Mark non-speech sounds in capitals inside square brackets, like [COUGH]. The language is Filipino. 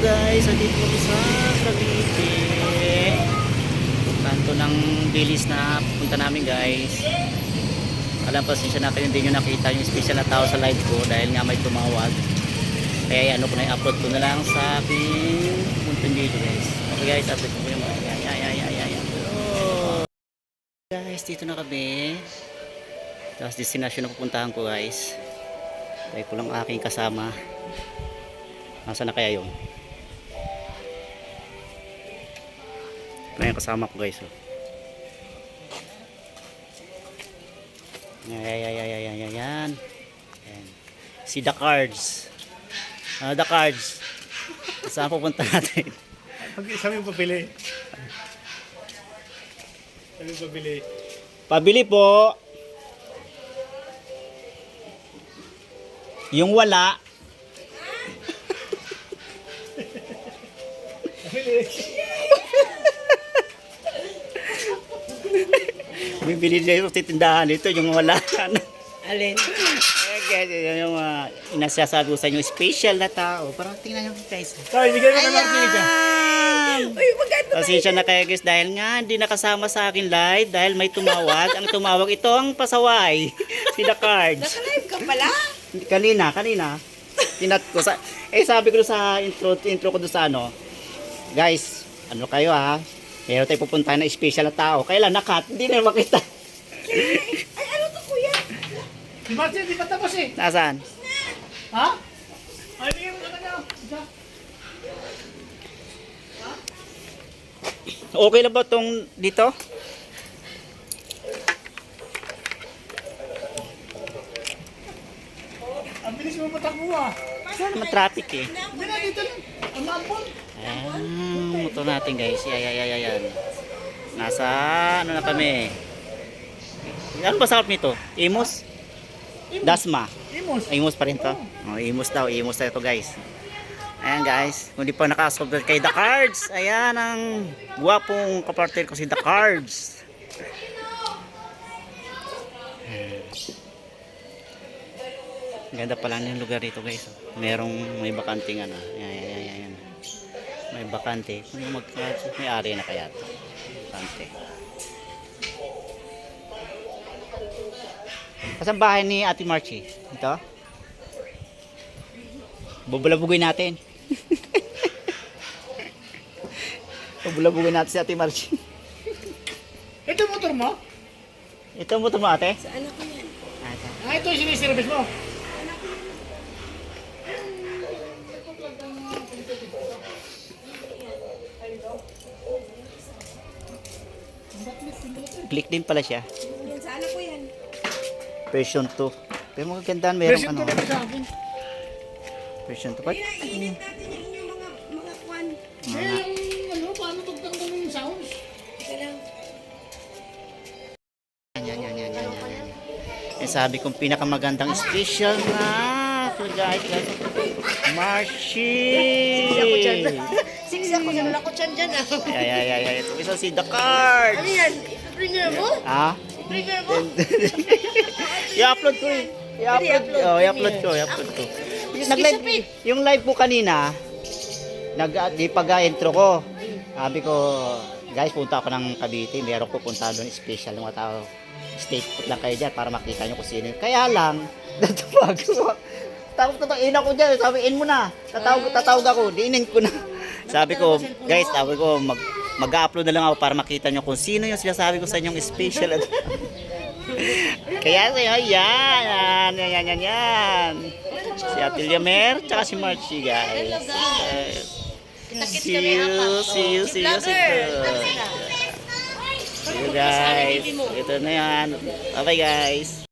guys, andito kami sa Cavite. Kanto ng bilis na punta namin guys. Alam pa siya natin hindi nyo nakita yung special na tao sa live ko dahil nga may tumawag. Kaya ano ko na i-upload ko na lang sa aking munting video guys. Okay guys, upload ko yung mga ay ay ay ay ay. Hello. Guys, dito na kami. Tapos destination na pupuntahan ko guys. Tayo ko lang aking kasama. Nasaan na kaya yun? Ito yung kasama ko guys. Oh. Ay, ay, ay, ay, yan. Ayan. Si The Cards. Ah, The Cards. Saan pupunta natin? Pag sabi mo pabili. Sabi pabili. Pabili po. Yung wala. Pabili. Bibili niya yung titindahan ito, yung wala. Alin? Eh, guys, yun yung uh, inasasabi ko sa inyo, special na tao. Parang tingnan nyo guys. Tay, bigyan mo ng martinig ka. Ayan! Uy, maganda Pasensya na kayo guys dahil nga hindi nakasama sa akin live dahil may tumawag. ang tumawag ito ang pasaway. [LAUGHS] si The Cards. Naka-live ka pala? Kanina, kanina. Tinat ko sa eh sabi ko sa intro intro ko doon sa ano. Guys, ano kayo ha? Meron tayo pupuntahan na special na tao. Kailan nakat? Hindi na makita. Ay, ano to kuya? Si Martin, di pa tapos eh. Nasaan? Ha? Ay, na ka. Isa. Okay na ba tong dito? Ang bilis mo patakbo ah. Wala naman traffic eh. Hindi na dito lang. Ang maambon. Ayan, motor natin guys. Yan, yan, yan, yan, yan. Nasa, ano na kami? Ano ba sakap nito? Imus? Dasma. Imos. Ay, Imus pa rin to. Oh, imus daw, imus na ito guys. Ayan guys, kung di pa nakasubscribe kay The Cards, ayan ang guwapong kapartner ko si The Cards. Ayan. Ganda pala yung lugar dito guys. Merong may bakanting ano. Ayan, ayan, ayan, ayan. May bakante. Kung mag may ari na kaya to. Bakante. Kasan bahay ni Ate Marchie? Ito? Bubulabugoy natin. [LAUGHS] Bubulabugoy natin si Ate Marchie. Ito motor mo? Ito mo ito mo ate? Sa anak ko yan. Ah, ito. Ah, ito yung siniservice mo. Click din pala siya. Yan, sa anak ko yan. Version 2. Pero magandaan merong Version ano. ko na sa akin. Version 2. Ayun Ba't? na, iinit natin yung inyong mga, mga kwan. Eh, yung ano, paano pagtanggal ng sounds? Teka lang. Yan, yan, yan, yan, yan, yan, yan. Eh, sabi kong pinakamagandang special na. So guys, guys. Marchie! Six ako, ganun ako dyan dyan ah. Ay, ay, ay, ay. Ito isa si The Cards. Ano yan? Ipapringer mo? Ha? Ipapringer mo? [LAUGHS] I-upload ko eh. I-upload, I-upload, oh, i-upload ko, i-upload ko. Nag-live, yung live ko kanina, nag di pag-intro ko. Sabi ko, guys, punta ako ng Cavite, meron ko punta doon special ng mga tao. Stay put lang kayo dyan para makita nyo kung sino. Kaya lang, [LAUGHS] natupag ko. Tapos tatain ako dyan, sabi, in mo na. Tatawag, tatawag ako, diinin ko na. Sabi ko, guys, sabi ko, mag, mag-upload na lang ako para makita nyo kung sino yung sinasabi ko sa inyong special. [LAUGHS] Kaya sa'yo, yan, yan, yan, yan, yan, yan. Si Ate Liamer, tsaka si Marchie, guys. See you, see you, see you, see you. See you, guys. Ito na yan. Bye-bye, guys.